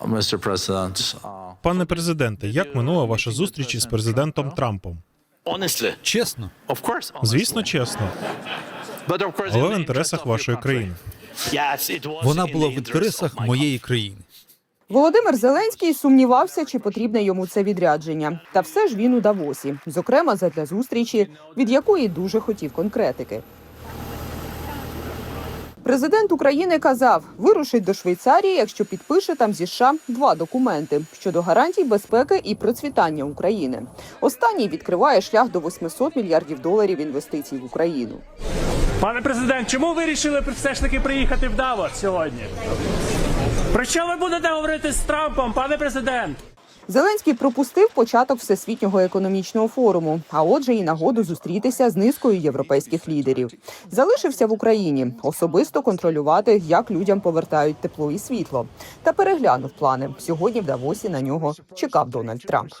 Mr. President, Пане президенте, як минула ваша зустріч із президентом Трампом? honestly, Чесно, of. Звісно, чесно, But of але в інтересах вашої країни. Yes, it вона була в інтересах моєї країни. Володимир Зеленський сумнівався, чи потрібне йому це відрядження. Та все ж він у Давосі, зокрема задля зустрічі, від якої дуже хотів конкретики. Президент України казав, вирушить до Швейцарії, якщо підпише там зі США два документи щодо гарантій безпеки і процвітання України. Останній відкриває шлях до 800 мільярдів доларів інвестицій в Україну. Пане президент, чому ви вирішили все ж таки приїхати в Давос сьогодні? Про що ви будете говорити з Трампом, пане президент? Зеленський пропустив початок всесвітнього економічного форуму, а отже, і нагоду зустрітися з низкою європейських лідерів. Залишився в Україні особисто контролювати, як людям повертають тепло і світло, та переглянув плани. Сьогодні в Давосі на нього чекав Дональд Трамп.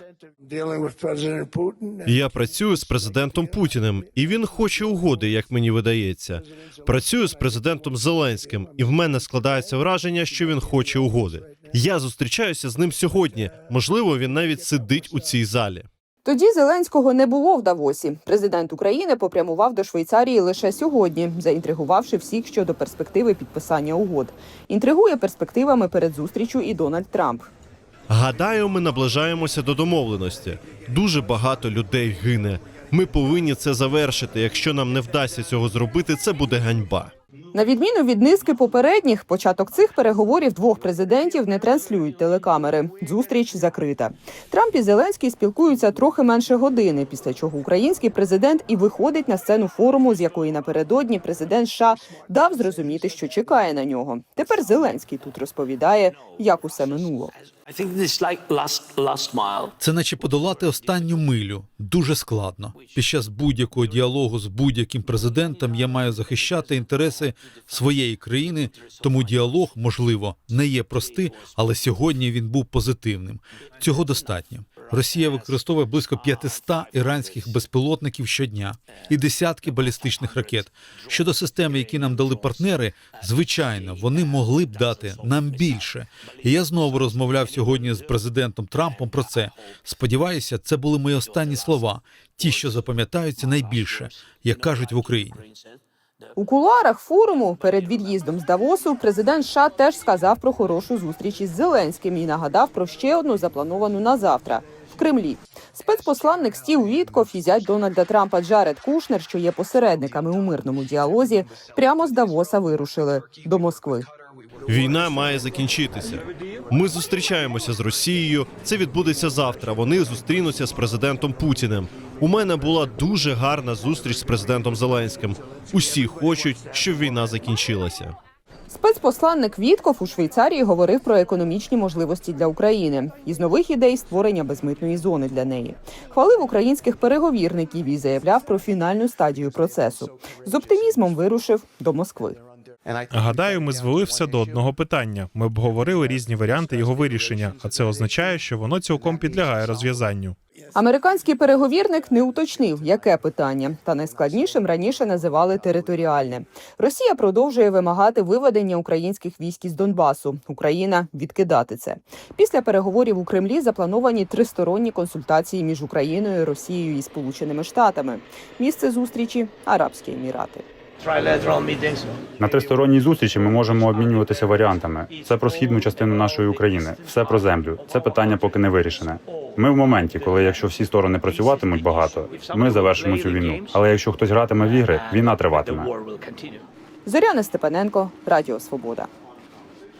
Я працюю з президентом Путіним, і він хоче угоди, як мені видається. Працюю з президентом Зеленським, і в мене складається враження, що він хоче угоди. Я зустрічаюся з ним сьогодні. Можливо, він навіть сидить у цій залі. Тоді Зеленського не було в Давосі. Президент України попрямував до Швейцарії лише сьогодні, заінтригувавши всіх щодо перспективи підписання угод. Інтригує перспективами перед зустрічю і Дональд Трамп. Гадаю, ми наближаємося до домовленості. Дуже багато людей гине. Ми повинні це завершити. Якщо нам не вдасться цього зробити, це буде ганьба. На відміну від низки попередніх, початок цих переговорів двох президентів не транслюють телекамери. Зустріч закрита. Трамп і Зеленський спілкуються трохи менше години, після чого український президент і виходить на сцену форуму, з якої напередодні президент США дав зрозуміти, що чекає на нього. Тепер Зеленський тут розповідає, як усе минуло. Це наче подолати останню милю. Дуже складно. Під час будь-якого діалогу з будь-яким президентом я маю захищати інтереси своєї країни. Тому діалог, можливо, не є простий, але сьогодні він був позитивним. Цього достатньо. Росія використовує близько 500 іранських безпілотників щодня і десятки балістичних ракет. Щодо системи, які нам дали партнери, звичайно, вони могли б дати нам більше. І я знову розмовляв сьогодні з президентом Трампом про це. Сподіваюся, це були мої останні слова, ті, що запам'ятаються найбільше, як кажуть в Україні. У кулуарах форуму перед від'їздом з Давосу президент США теж сказав про хорошу зустріч із Зеленським і нагадав про ще одну заплановану на завтра Кремлі. Спецпосланник Стів Вітков і зять Дональда Трампа Джаред Кушнер, що є посередниками у мирному діалозі, прямо з Давоса вирушили до Москви. Війна має закінчитися. Ми зустрічаємося з Росією. Це відбудеться завтра. Вони зустрінуться з президентом Путіним. У мене була дуже гарна зустріч з президентом Зеленським. Усі хочуть, щоб війна закінчилася. Спецпосланник Вітков у Швейцарії говорив про економічні можливості для України із нових ідей створення безмитної зони для неї. Хвалив українських переговірників і заявляв про фінальну стадію процесу. З оптимізмом вирушив до Москви. Гадаю, ми звели до одного питання. Ми обговорили різні варіанти його вирішення, а це означає, що воно цілком підлягає розв'язанню. Американський переговірник не уточнив, яке питання, та найскладнішим раніше називали територіальне. Росія продовжує вимагати виведення українських військ із Донбасу. Україна відкидати це. Після переговорів у Кремлі заплановані тристоронні консультації між Україною, Росією і Сполученими Штатами. Місце зустрічі Арабські Емірати. На тристоронній зустрічі ми можемо обмінюватися варіантами. Це про східну частину нашої України, все про землю. Це питання поки не вирішене. Ми в моменті, коли якщо всі сторони працюватимуть багато, ми завершимо цю війну. Але якщо хтось гратиме в ігри, війна триватиме. Зоряна Степаненко, Радіо Свобода.